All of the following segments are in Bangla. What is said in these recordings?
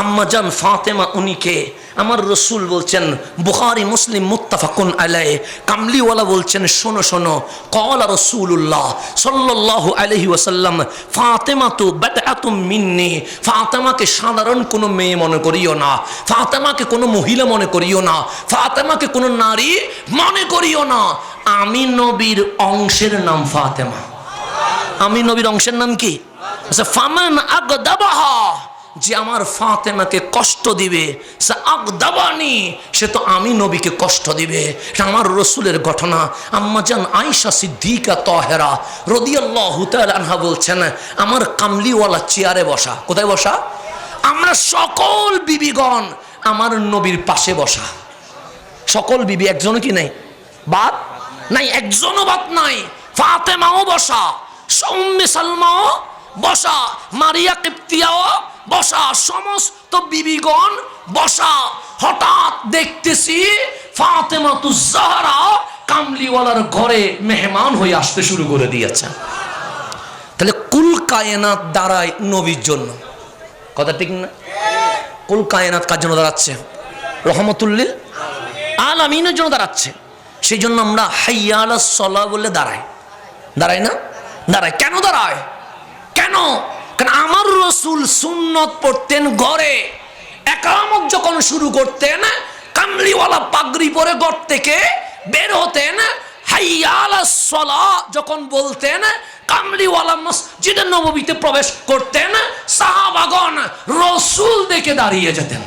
আম্মাজান ফাতেমা উনিকে। আমার রসুল বলছেন বুখারি মুসলিম মুত্তাফাকুন আলাই কামলিওয়ালা বলছেন শোনো শোনো কলা রসুল্লাহ সাল্লাহ আলহি ওয়াসাল্লাম ফাতেমা তো বেতাতুম মিন্নি। ফাতেমাকে সাধারণ কোনো মেয়ে মনে করিও না। ফাতেমাকে কোনো মহিলা মনে করিও না। ফাতেমাকে কোনো নারী মনে করিও না। আমি নবীর অংশের নাম ফাতেমা। আমি নবীর অংশের নাম কি? আচ্ছা, ফামান আগদাবাহা। যে আমার ফাতেমাকে কষ্ট দিবে, সে আগদাবানি সে তো আমি নবীকে কষ্ট দিবে। এটা আমার রসুলের ঘটনা। আম্মা আম্মাজান আইসা সিদ্দিকা তহেরা রদিয়াল্লাহ আনহা বলছেন, আমার কামলিওয়ালা চেয়ারে বসা। কোথায় বসা? আমরা সকল বিবিগণ আমার নবীর পাশে বসা। সকল বিবি একজনও কি নেই? বাদ নাই, একজনও বাদ নাই। ফাতেমাও বসা সৌম্যে সালমাও বসা, মারিয়া কিপ্তিয়াও বসা সমস্ত বিবিগণ বসা। হঠাৎ দেখতেছি ফাতেমা তু জাহরা কামলিওয়ালার ঘরে মেহমান হয়ে আসতে শুরু করে দিয়েছে। তাহলে কুল কায়নাত দাঁড়ায় নবীর জন্য। কথা ঠিক না? কুল কায়নাত কার জন্য দাঁড়াচ্ছে? রহমতুল্লিল আলামিনের জন্য দাঁড়াচ্ছে। সেই জন্য আমরা হাইয়ালা সলা বলে দাঁড়াই। দাঁড়াই না? দাঁড়ায়। কেন দাঁড়ায়? কেন? আমার রসুল সুন্নত পড়তেন ঘরে। একামত যখন শুরু করতেন, কামলিওয়ালা পাগড়ি পরে ঘর থেকে বের হতেন, হাইয়ালা যখন বলতেন, কামলিওয়ালা মসজিদের নবীতে প্রবেশ করতেন সাহাবাগন রসুল দেখে দাঁড়িয়ে যেতেন।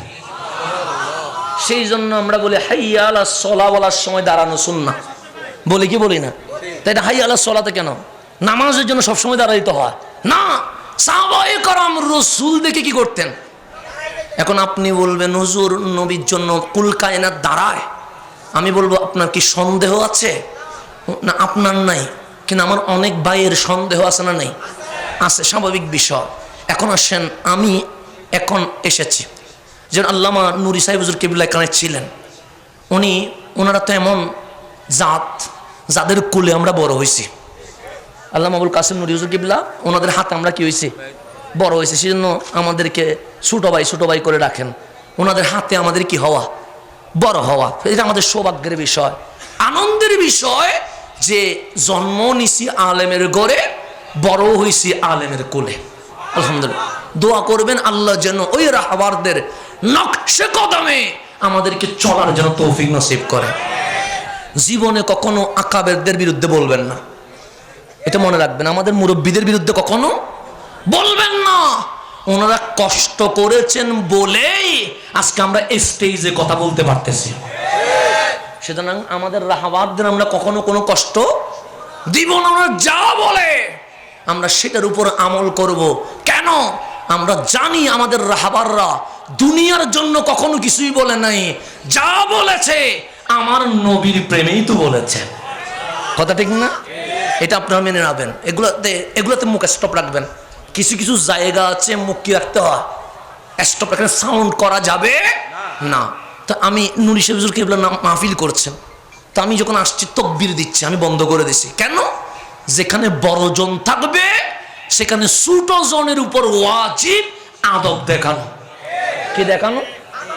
সেই জন্য আমরা বলি হাইয়া আলা সলা বলার সময় দাঁড়ানো শুননা বলি কি বলি না? তাই এটা হাইয়া আলা সলাতে কেন? নামাজের জন্য সবসময় দাঁড়াইতে হয়। না সাহাবায়ে করম রসুল দেখে কি করতেন? এখন আপনি বলবেন, হুজুর, নবীর জন্য কুল কায়নাত দাঁড়ায়। আমি বলব, আপনার কি সন্দেহ আছে? না, আপনার নাই। কিন্তু আমার অনেক ভাইয়ের সন্দেহ আছে না নেই? আছে, স্বাভাবিক বিষয়। এখন আসেন, আমি এখন এসেছি। যেন আল্লামা নুরি সাহেব হুজুর কেবিল্লা কানে ছিলেন উনি ওনারা তো এমন জাত, যাদের কুলে আমরা বড় হয়েছি। আল্লাহ আবুল কাসিম নুরি হুজুর কিবলা, ওনাদের হাতে আমরা কি হয়েছি বড় হয়েছে সেজন্য আমাদেরকে ছোটো ভাই ছোটো ভাই করে রাখেন। ওনাদের হাতে আমাদের কি হওয়া? বড় হওয়া। এটা আমাদের সৌভাগ্যের বিষয়। আনন্দের বিষয় যে জন্ম নিছি আলেমের গড়ে বড় হয়েছি আলেমের কোলে। আলহামদুলিল্লাহ। দোয়া করবেন আল্লাহ যেন ওই রাহাবারদের নকশে কদমে আমাদেরকে চলার জন্য তৌফিক নসিব করে। জীবনে কখনো আকাবেরদের বিরুদ্ধে বলবেন না। এটা মনে রাখবেন, আমাদের মুরব্বীদের বিরুদ্ধে কখনো বলবেন না। ওনারা কষ্ট করেছেন বলেই আজকে আমরা স্টেজে কথা বলতে পারতেছি। সুতরাং আমাদের রাহাবাদদের আমরা কখনো কোনো কষ্ট দিব না ওরা যা বলে আমরা সেটার উপর আমল করব। কেন? আমরা জানি আমাদের রাহাবাররা দুনিয়ার জন্য কখনো কিছুই বলে নাই। যা বলেছে আমার নবীর প্রেমেই তো বলেছে। কথা ঠিক না? এটা আপনারা মেনে নেবেন। এগুলোতে এগুলোতে মুখ স্টপ রাখবেন। কিছু কিছু জায়গা আছে মুখ কি রাখতে হয়? স্টপ রাখলে সাউন্ড করা যাবে? না। তো আমি নুরি শেফজুল কেবলা নাম মাহফিল করছেন তো আমি যখন আসছি, তকবির দিচ্ছি, আমি বন্ধ করে দিছি। কেন? যেখানে বড়জন থাকবে, সেখানে ছোটো জনের উপর ওয়াজিব আদব দেখানো। কি দেখানো?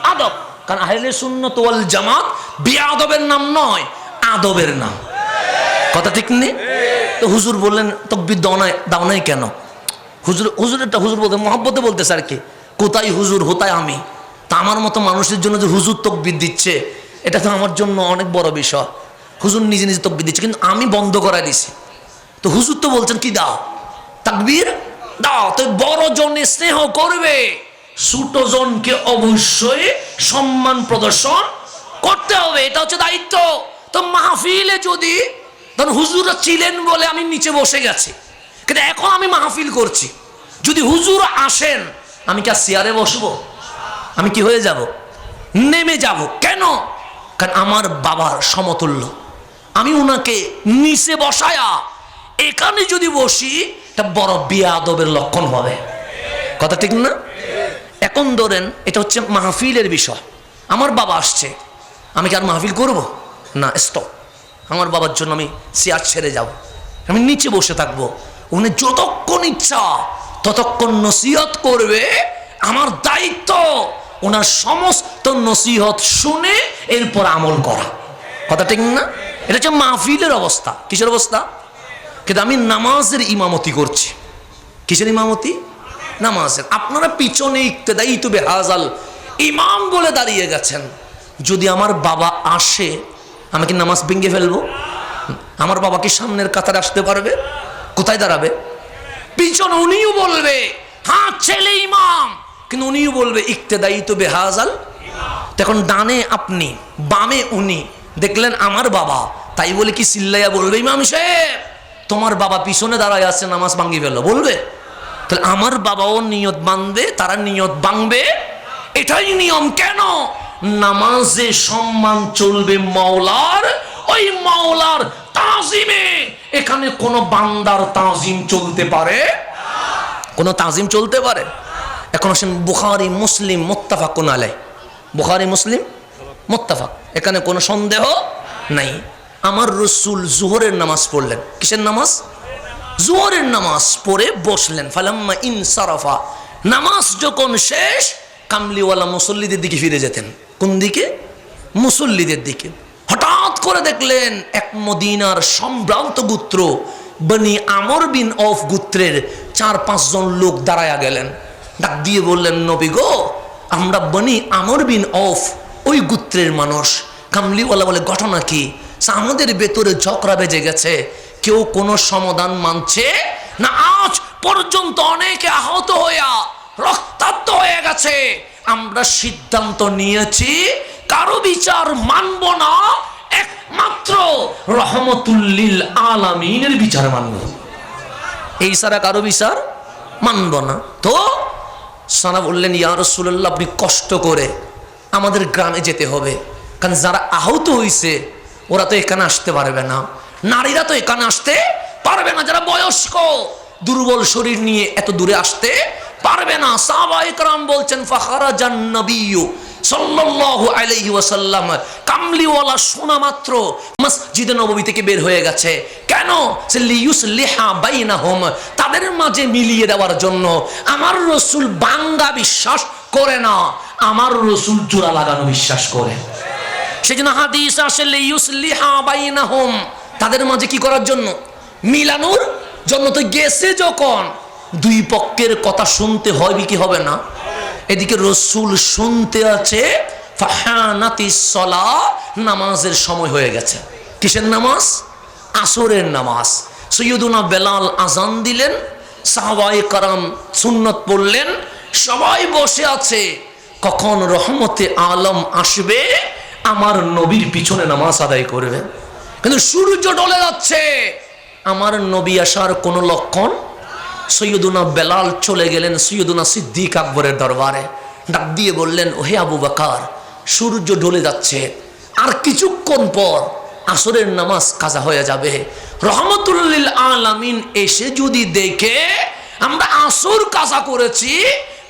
আদব। কারণ আহলে সুন্নত ওয়াল জামাত বিয়াদবের নাম নয়, আদবের নাম। কথা ঠিক নেই? তো হুজুর বললেন, তকবির দাও নাই কেন? হুজুর হুজুরেরটা হুজুর বলতে, মহব্বতে বলতেছে আর কি, কোথায় হুজুর, হোতায় আমি? তা আমার মতো মানুষের জন্য যে হুজুর তকবির দিচ্ছে, এটা তো আমার জন্য অনেক বড় বিষয়। হুজুর নিজে নিজে তকবির দিচ্ছে, কিন্তু আমি বন্ধ করাই দিছি। তো হুজুর তো বলছেন, কি দাও? তাকবীর? দাও, তো বড় জনে স্নেহ করবে। ছোট জনকে অবশ্যই সম্মান প্রদর্শন করতে হবে, এটা হচ্ছে দায়িত্ব। তো মাহফিলে যদি ধরুন হুজুরা ছিলেন বলে আমি নিচে বসে গেছি। কিন্তু এখন আমি মাহফিল করছি। যদি হুজুর আসেন, আমি কি আর চেয়ারে বসবো? আমি কি হয়ে যাব? নেমে যাব। কেন? কারণ আমার বাবার সমতুল্য। আমি ওনাকে নিচে বসায়া, এখানে যদি বসি এটা বড় বিয়া আদবের লক্ষণ হবে। কথা ঠিক না? এখন ধরেন, এটা হচ্ছে মাহফিলের বিষয়। আমার বাবা আসছে। আমি কি আর মাহফিল করব? না স্টপ আমার বাবার জন্য আমি চেয়ার ছেড়ে যাব আমি নিচে বসে থাকব। উনি যতক্ষণ ইচ্ছা, ততক্ষণ নসিহত করবে। আমার দায়িত্ব, ওনার সমস্ত নসিহত শুনে এরপর আমল করা। কথা ঠিক না? এটা হচ্ছে মাহফিলের অবস্থা। কিসের অবস্থা? কিন্তু আমি নামাজের ইমামতি করছি। কিসের ইমামতি? নামাজের। আপনারা পিছনে ইকতেদাই তো বেহাজাল ইমাম বলে দাঁড়িয়ে গেছেন। যদি আমার বাবা আসে আমি কি নামাজ ভেঙে ফেলব? আমার বাবা কি সামনের কাতারে আসতে পারবে? কোথায় দাঁড়াবে? পিছনে উনিও বলবে হ্যাঁ ছেলে ইমাম। কিন্তু উনিও বলবে, ইকতেদাই তো বেহাজাল। তখন ডানে আপনি, বামে উনি। দেখলেন আমার বাবা, তাই বলে কি সিল্লাইয়া বলবে ইমাম সাহেব? তোমার বাবা পিছনে দাঁড়ায় আছে, নামাজ ভাঙ্গি ফেলল। বলবে? তাহলে আমার বাবাও নিয়ত বাঁধবে তারা নিয়ত ভাঙবে এটাই নিয়ম কেন? নামাজে সম্মান চলবে মাওলার, ওই মাওলার তাজিমে। এখানে কোনো বান্দার তাজিম চলতে পারে? কোনো তাজিম চলতে পারে? এখন আসেন বুখারি, মুসলিম মোত্তাফা কোন আলাই বুখারি, মুসলিম, মোত্তাফাক। এখানে কোনো সন্দেহ নাই। আমার রসুল জোহরের নামাজ পড়লেন। কিসের নামাজ? জোহরের নামাজ পড়ে বসলেন। ফালাম্মা ইনসারাফা নামাজ যখন শেষ, কামলিওয়ালা মুসল্লিদের দিকে ফিরে যেতেন। কোন দিকে? মুসল্লিদের দিকে। হঠাৎ করে দেখলেন এক মদিনার সম্ভ্রান্ত গোত্র, বনি আমর বিন অফ গোত্রের চার পাঁচজন লোক দাঁড়ায়া গেলেন। ডাক দিয়ে বললেন, নবী গো, আমরা বনি আমর বিন অফ ওই গোত্রের মানুষ। কামলিওয়ালা বলে, ঘটনা কি? "সা আমাদের ভেতরে ঝকরা বেজে গেছে। কেউ কোনো সমাধান মানছে না? আজ পর্যন্ত অনেকে আহত হইয়া রক্তাক্ত হয়ে গেছে। আমরা সিদ্ধান্ত নিয়েছি, কারও বিচার মানব না, একমাত্র রহমতুল্লিল আলামিনের বিচার মানব। এই সারা কারও বিচার মানব না। তো সানা বললেন, ইয়া রসুল্লাহ আপনি কষ্ট করে আমাদের গ্রামে যেতে হবে। কারণ যারা আহত হয়েছে ওরা তো এখানে আসতে পারবে না। নারীরা তো এখানে আসতে পারবে না। যারা বয়স্ক, দুর্বল শরীর নিয়ে এত দূরে আসতে পারবে না। সাহাবা ইকরাম বলছেন আলাইহি ওয়াসাল্লাম। কামলিওয়ালা শোনা মাত্র মসজিদে থেকে বের হয়ে গেছে। কেন? তাদের মাঝে মিলিয়ে দেওয়ার জন্য। আমার রসুল বাঙ্গা বিশ্বাস করে না। আমার রসুল জোড়া লাগানো বিশ্বাস করে। সেই জন্য হাদিস আসে বাইনাহুম। তাদের মাঝে কি করার জন্য? মিলানোর জন্য তো গেছে যখন। দুই পক্ষের কথা শুনতে হবে কি হবে না? এদিকে রসুল শুনতে আছে নামাজের সময় হয়ে গেছে। কিসের নামাজ? আসরের নামাজ। সৈয়দুনা বেলাল আজান দিলেন সাহাবাই কারাম সুন্নত পড়লেন, সবাই বসে আছে। কখন রহমতে আলম আসবে, আমার নবীর পিছনে নামাজ আদায় করবে। কিন্তু সূর্য ডলে যাচ্ছে, আমার নবী আসার কোনো লক্ষণ? সৈয়দুনা বেলাল চলে গেলেন সৈয়দুনা সিদ্দিক আকবরের দরবারে। ডাক দিয়ে বললেন, ওহে আবু বাকার, সূর্য ডলে যাচ্ছে, আর কিছুক্ষণ পর আসরের নামাজ কাজা হয়ে যাবে। রহমতুল্লিল আলামিন এসে যদি দেখে, আমরা আসর কাজা করেছি,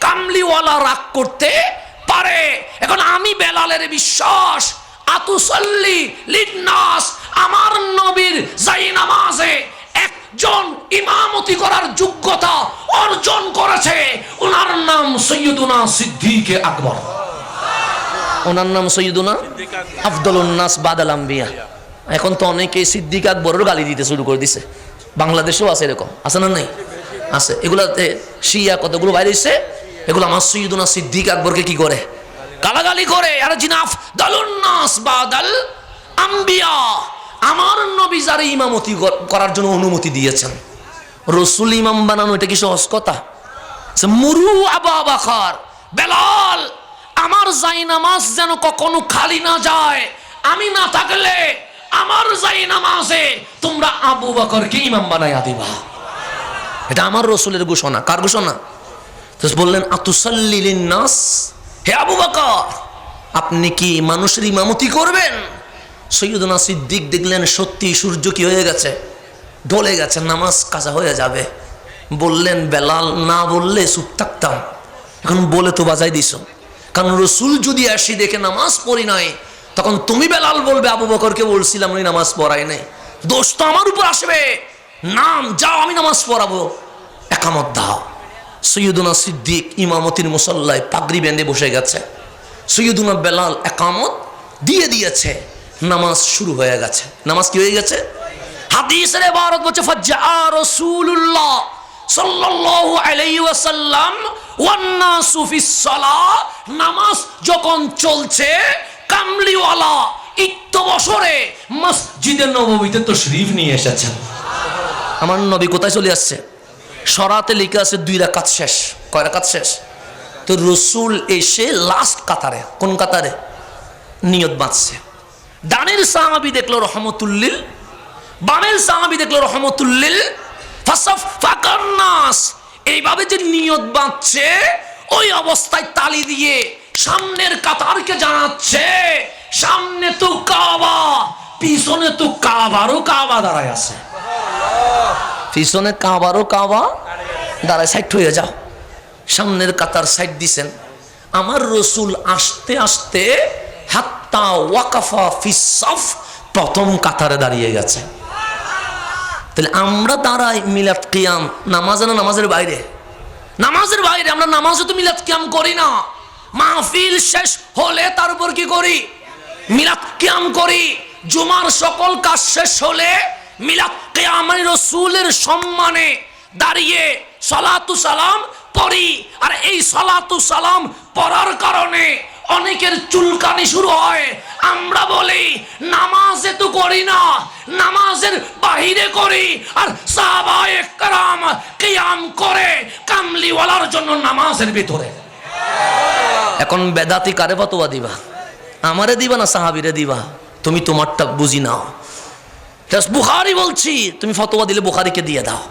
কামলিওয়ালা রাগ করতে পারে। এখন আমি বেলালের বিশ্বাস, আতুসল্লি লিটনাস আমার নবীর যাই নামাজে একজন ইমামতি করার যোগ্যতা অর্জন করেছে। ওনার নাম সৈয়দুনা সিদ্দিকে আকবর। ওনার নাম সৈয়দুনা আফদল উন্নাস বাদাল আম্বিয়া। এখন তো অনেকে সিদ্দিক আকবরের গালি দিতে শুরু করে দিছে। বাংলাদেশেও আছে এরকম। আছে না নাই? আছে। এগুলাতে শিয়া কতগুলো বাইরে এসে এগুলো আমার সৈয়দুনা সিদ্দিক আকবরকে কি করে? গালাগালি করে। আর জিনাফ দালুন্নাস বাদাল আম্বিয়া। আমার নবী যারা ইমামতি করার জন্য অনুমতি দিয়েছেন। রসুল ইমাম বানানো, এটা কি সহজ কথা? মুরু আবা বাখার বেলাল, আমার যাই নামাজ যেন কখনো খালি না যায়। আমি না থাকলে আমার যাই নামাজে তোমরা আবু বকরকে ইমাম বানাইয়া দিবা। এটা আমার রসুলের ঘোষণা। কার ঘোষণা? তো বললেন আতুসাল্লিলিন নাস। হে আবু বকর আপনি কি মানুষের ইমামতি করবেন? সৈয়দনা সিদ্দিক দেখলেন সত্যি সূর্য কি হয়ে গেছে? ডলে গেছে, নামাজ কাজা হয়ে যাবে। বললেন, বেলাল, না বললে চুপ থাকতাম। এখন বলে তো বাজাই দিস। কারণ রসুল যদি আসি দেখে নামাজ পড়ি নাই, তখন তুমি বেলাল বলবে, আবু বকরকে বলছিলাম, উনি নামাজ পড়াই নাই। দোষ তো আমার উপর আসবে। নাম যাও, আমি নামাজ পড়াবো। একামত দাও। সৈয়দনা সিদ্দিক ইমামতির মুসল্লায় পাগড়ি বেঁধে বসে গেছে। সৈয়দুনা বেলাল একামত দিয়ে দিয়েছে। নামাজ শুরু হয়ে গেছে। নামাজ কি হয়ে গেছে? হাদিসের ইবারত বলছে ফাজ্জা রাসূলুল্লাহ সাল্লাল্লাহু আলাইহি ওয়াসাল্লাম ওয়ান নাসু ফিস সালাহ। নামাজ যখন চলছে, কামলিওয়ালা ইত্য বছরে মসজিদে নববীতে তো শরীফ নিয়ে এসেছেন। আমার নবী কোথায় চলে আসছে? সরাতে লিখে আছে দুই রাকাত শেষ। কয় রাকাত শেষ? তো রসুল এসে লাস্ট কাতারে। কোন কাতারে? নিয়ত বাঁচছে ডানের সাহাবি দেখল রহমতুল্লিল বামের সাহাবি দেখল রহমতুল্লিল এইভাবে যে নিয়ত বাঁধছে, ওই অবস্থায় তালি দিয়ে সামনের কাতারকে জানাচ্ছে, সামনে তো কাবা, পিছনে তো কাবারও কাবা দাঁড়ায় আছে। পিছনে কাবারও কাবা দাঁড়ায়, সাইড হয়ে যাও। সামনের কাতার সাইড দিছেন। আমার রসুল আসতে আসতে হাত্তা ওয়াকাফা ফিসাফ প্রথম কাতারে দাঁড়িয়ে গেছে। তাহলে আমরা দাঁড়াই মিলাদ কিয়াম নামাজ না নামাজের বাইরে? নামাজের বাইরে, আমরা নামাজও তো মিলাদ কিয়াম করি না। মাহফিল শেষ হলে তার উপর কি করি? মিলাদ কিয়াম করি। জুমার সকল কাজ শেষ হলে মিলাদ কিয়ামানি রসুলের সম্মানে দাঁড়িয়ে সলাতু সালাম পড়ি। আর এই সলাতু সালাম পড়ার কারণে অনেকের চুলকানি শুরু হয়। আমরা বলি, নামাজে তো করি না, নামাজের বাহিরে করি। আর সাহাবায়ে কিয়াম করে কামলিওয়ালার জন্য নামাজের ভিতরে। এখন বেদাতি কারে ফতোয়া দিবা? আমারে দিবা না সাহাবিরে দিবা? তুমি তোমারটা বুঝি নাও। বুখারি বলছি, তুমি ফতোয়া দিলে বুখারিকে দিয়ে দাও।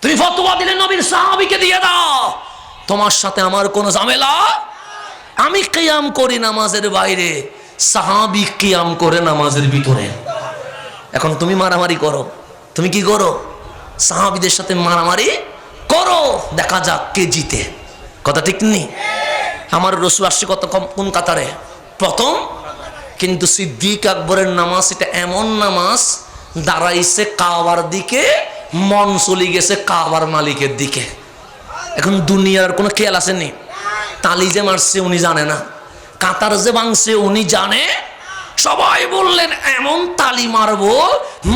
তুমি ফতোয়া দিলে নবীর সাহাবিকে দিয়ে দাও। তোমার সাথে আমার কোনো ঝামেলা? আমি কিয়াম করি নামাজের বাইরে, সাহাবি কিয়াম করে নামাজের ভিতরে। এখন তুমি মারামারি করো। তুমি কি করো? সাহাবিদের সাথে মারামারি করো। দেখা যাক কে জিতে। কথা ঠিক নেই? আমার রসুল আসছে কত কোন কাতারে? প্রথম, কিন্তু সিদ্দিক আকবরের নামাজ এটা এমন নামাজ, দাঁড়াইছে কাবার দিকে, মন চলে গেছে কাবার মালিকের দিকে। এখন দুনিয়ার কোনো খেয়াল আসেনি? তালি যে মারছে উনি জানে না, কাতার যে ভাঙছে উনি জানে। সবাই বললেন, এমন তালি মারবো,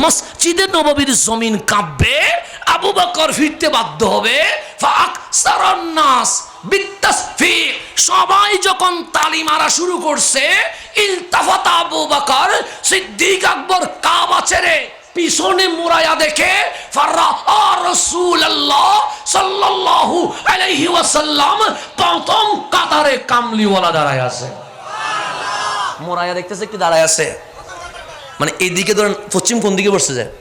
মসজিদে নববীর জমিন কাঁপবে, আবু বকর ফিরতে বাধ্য হবে। সবাই যখন তালি মারা শুরু করছে, ইলতাফাত আবু বকর, সিদ্দিক আকবর কাবা ছেড়ে পিছনে মুরায়া দেখে সাল্লাল্লাহু আলাইহি ওয়াসাল্লাম প্রথম কাতারে কামলিওয়ালা দাঁড়ায় আছে। মোরায়া দেখতেছে কি দাঁড়ায় আছে। মানে এদিকে ধরেন পশ্চিম কোন দিকে বসছে যায়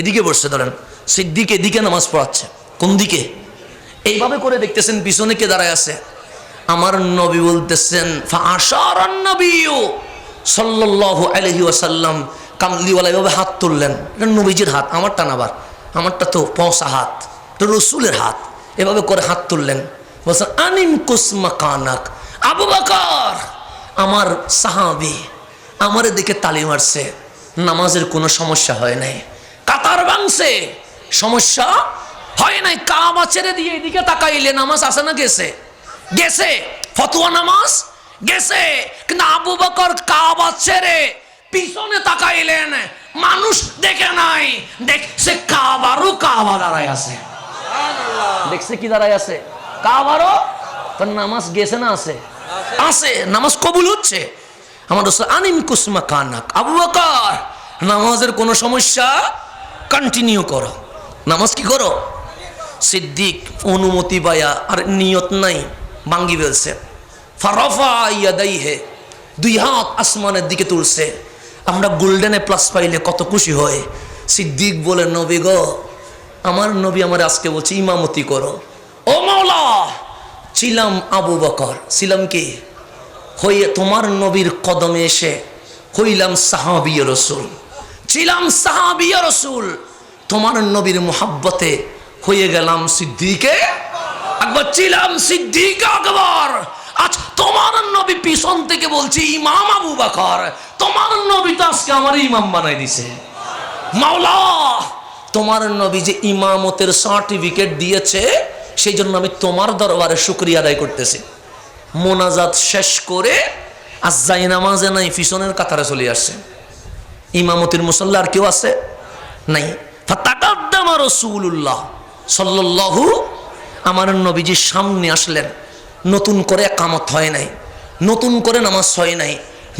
এদিকে বসছে ধরেন সিদ্দিক এদিকে নামাজ পড়াচ্ছে কোন দিকে? এইভাবে করে দেখতেছেন পিছনে কে দাঁড়ায় আছে। আমার নবী বলতেছেন সাল্লাল্লাহু আলাইহি ওয়াসাল্লাম কামলিওয়ালা এভাবে হাত তুললেন। এটা নবীজির হাত, আমারটা না আবার। আমারটা তো পৌঁছা হাত, এটা রসুলের হাত। এভাবে করে হাত তুললেন। বলছেন আনিম কুসমা কানাক, আবু বকর, আমার সাহাবি আমার দিকে তালি মারছে, নামাজের কোনো সমস্যা হয় নাই। কাতার ভাঙছে সমস্যা হয় নাই। কাবা ছেড়ে দিয়ে এদিকে তাকাইলে নামাজ আসে না গেছে? গেছে। ফতুয়া নামাজ গেছে। কিন্তু আবু বকর কাবা ছেড়ে পিছনে তাকাইলেন। মানুষ দেখে নাই। দেখছে কাবারও কাবা দাঁড়ায় আছে। দেখছে কি দাঁড়ায় আছে? কাবারও? তার নামাজ গেছে না আছে? আছে। নামাজ কবুল হচ্ছে। আমার রসুল আনিম কুসমা কানাক। আবু বকর নামাজের কোনো সমস্যা? কন্টিনিউ করো। নামাজ কি করো? সিদ্দিক অনুমতি পায়া আর নিয়ত নাই ভাঙ্গি ফেলছে। ফারফা ইয়াদাই হে দুই হাত আসমানের দিকে তুলছে। আমরা গোল্ডেনে প্লাস পাইলে কত খুশি হয়। সিদ্দিক বলে, নবী গো, আমার নবী আমার আজকে বলছে, ইমামতি করো। ও মাওলা, ছিলাম আবু বকর। ছিলাম কি? হয়ে তোমার নবীর কদমে এসে হইলাম সাহাবিয় রসুল। ছিলাম সাহাবিয় রসুল। তোমার নবীর মোহাব্বতে হয়ে গেলাম সিদ্দিকে একবার ছিলাম সিদ্দিক আকবর। আজ তোমার নবী পিছন থেকে বলছি, ইমাম আবু বকর, তোমার নবী তো আজকে আমার ইমাম বানাই দিছে। মাওলা, তোমার নবী যে ইমামতের সার্টিফিকেট দিয়েছে সেই জন্য আমি তোমার দরবারে শুক্রিয়া আদায় করতেছি। মোনাজাত শেষ করে আর যাই নামাজে নাই, পিছনের কাতারে চলে আসছে। ইমামতির মুসল্লা আর কেউ আছে? নাই। ফাতাকাদ্দামা রাসূলুল্লাহ সাল্লাল্লাহু, আমার নবীজির সামনে আসলেন। নতুন করে কামত হয় নাই নতুন করে নামাজ হয় নাই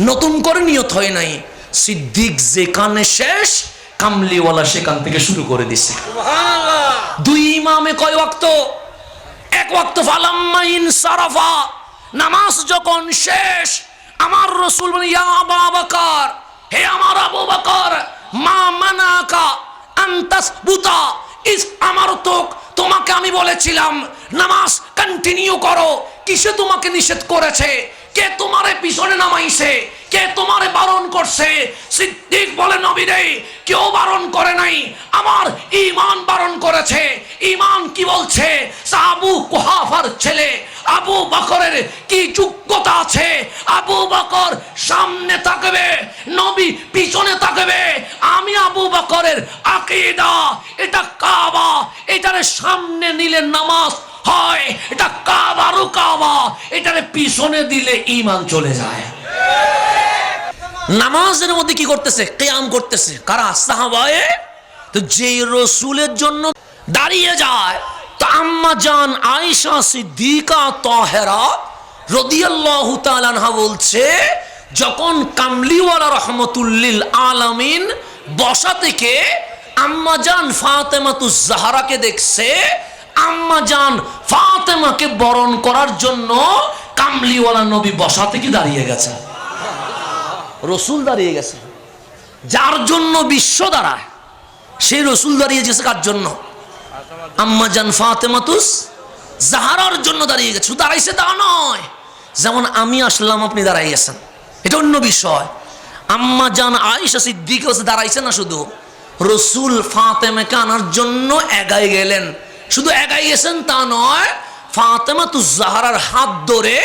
নতুন করে নিয়ত হয় নাই। সিদ্দিক যেখানে শেষ কামলিওয়ালা সেখান থেকে শুরু করে দিছে। দুই ইমামে কয় ওয়াক্ত? এক ওয়াক্ত ফালাম্মাইন সারাফা। নামাজ যখন শেষ আমার রসুল বলে ইয়া আবু বকর হে আমার আবু বকর মা মানাকা আন্তাস বুতা ইস আমার তোক তোমাকে আমি বলেছিলাম নামাজ কন্টিনিউ করো। কিসে তোমাকে নিষেধ করেছে? কে তোমারে পিছনে নামাইছে? কে তোমারে বারণ করছে? সিদ্দিক বলে, নবী রে, কেউ বারণ করে নাই। আমার ইমান বারণ করেছে। ইমান কি বলছে? সাবু কুহাফার ছেলে, আবু বকরের কি যোগ্যতা আছে? আবু বকর সামনে থাকবে নবী পিছনে থাকবে আমি আবু বকরের আকিদা, এটা কাবা, এটারে সামনে নিলে নামাজ হয়, এটা কাবারও কাবা। এটারে পিছনে দিলে ইমান চলে যায়। নামাজের মধ্যে কি করতেছে? কেয়াম করতেছে। কারা? সাহাবায়ে? তো যে রসুলের জন্য দাঁড়িয়ে যায় জান সিদ্দিকা, তাহেরা রদিয়াল্লাহু বলছে, যখন কামলিওয়ালা রহমতুল্লিল আলামিন বসা থেকে ফাতেমাতুজ জাহরাকে দেখছে আম্মা জান ফাতেমাকে বরণ করার জন্য কামলিওয়ালা নবী বসা থেকে দাঁড়িয়ে গেছে। রসুল দাঁড়িয়ে গেছে। যার জন্য বিশ্ব দাঁড়ায় সেই রসুল দাঁড়িয়ে গেছে কার জন্য? আম্মা জান ফাতেমাতুস জাহারার জন্য দাঁড়িয়ে গেছে। দাঁড়াইছে তা নয়, যেমন আমি আসলাম, আপনি দাঁড়াই গেছেন। এটা অন্য বিষয়। আম্মা জান আয়েশা সিদ্দিক দাঁড়াইছে না শুধু, রসুল ফাতেমাকে আনার জন্য এগাই গেলেন। শুধু একাই গেছেন তা নয় ফাতেমা তু জাহারার হাত ধরে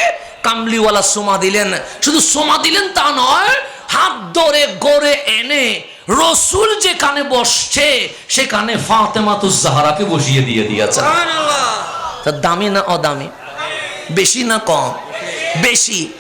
কামলিওয়ালা সোমা দিলেন। শুধু সোমা দিলেন তা নয় হাত ধরে গড়ে এনে রসুল যেখানে বসছে সেখানে ফাতেমা তু জাহারাকে বসিয়ে দিয়ে দিয়েছে। দামি না অদামি? বেশি না কম? বেশি।